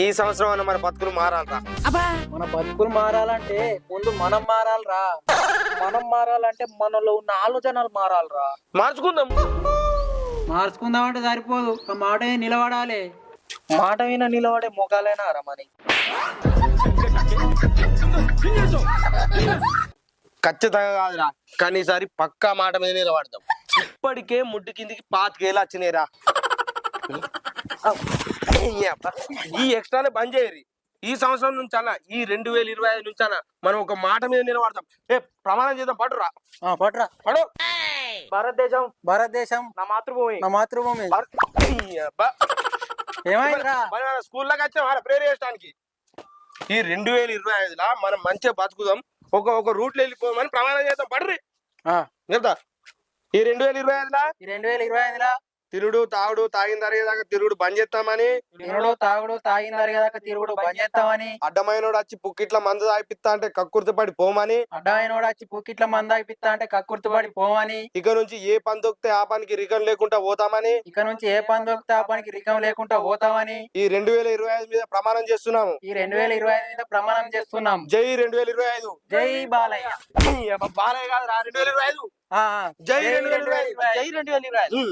ఈ సంవత్సరం అన్న మన బతుకులు మారాలరా. మన బతుకులు మారాలంటే ముందు మనం మారాలిరా. మనం మారాలంటే మనలో ఉన్న ఆలోచనలు మారాలిరా. మార్చుకుందాం. మార్చుకుందామంటే సరిపోదు. ఆ మాట మీద నిలబడాలి. మాట మీద నిలబడే మొగాలేనా రా మరి ఖచ్చితంగా కాదురా. కానీ ఈసారి పక్కా మాట మీద నిలబడతాం ఇప్పటికే ముడ్డు కిందికి పాతికేళ్ళు వచ్చినాయిరా. ఈ ఎక్స్ట్రానే బంద్ చేయరు. ఈ సంవత్సరం నుంచి అన్న ఈ రెండు వేల ఇరవై ఐదు నుంచి అన్న మనం ఒక మాట మీద నిలబడతాం. ఏ ప్రమాణం చేద్దాం పడురా ఆ, పట్రా పడు. భారతదేశం. భారతదేశం. నా మాతృభూమి. నా మాతృభూమి. ఏమైందిరా? స్కూల్లోకి వచ్చాం ప్రేర్ చేయడానికి ఈ రెండు వేల ఇరవై ఐదులా మనం మంచిగా బతుకుదాం. ఒక ఒక రూట్లో వెళ్ళిపోమని ప్రమాణం చేద్దాం పడ్రి ఆ, చెప్తా. ఈ రెండు వేల ఇరవై ఐదులా? ఈ రెండు వేల ఇరవై ఐదులా? తిరుడు తాగుడు తాగిన తరగదాకా తిరుగుడు బంద్ చేస్తామని. తిరుగుడు తాగుడు తాగిందారు కదా తిరుగుడు బంద్ చేస్తామని. అడ్డమైనోడు వచ్చి పుక్కిట్ల మందు తాగిపిస్తా అంటే కక్కుర్తి పడి పోమని. అడ్డమైన వచ్చి పుక్కిట్ల మందాగిపిస్తా అంటే కక్కుర్తిపడి పోవని ఇక నుంచి ఏ పని దొక్కితే ఆ పనికి రికన్ లేకుండా పోతామని. ఇక నుంచి ఏ పని దొరికితే ఆ పనికి రికం లేకుండా పోతామని. ఈ రెండు వేల ఇరవై ఐదు మీద ప్రమాణం చేస్తున్నాము. ఈ రెండు వేల ఇరవై ఐదు మీద ప్రమాణం చేస్తున్నాం జై రెండు వేల ఇరవై ఐదు. జై బాలయ్య. బాలయ్య కాదు రా రెండు వేల ఇరవై ఐదు. జై రెండు వేల ఇరవై జై రెండు వేల ఇరవై ఐదు.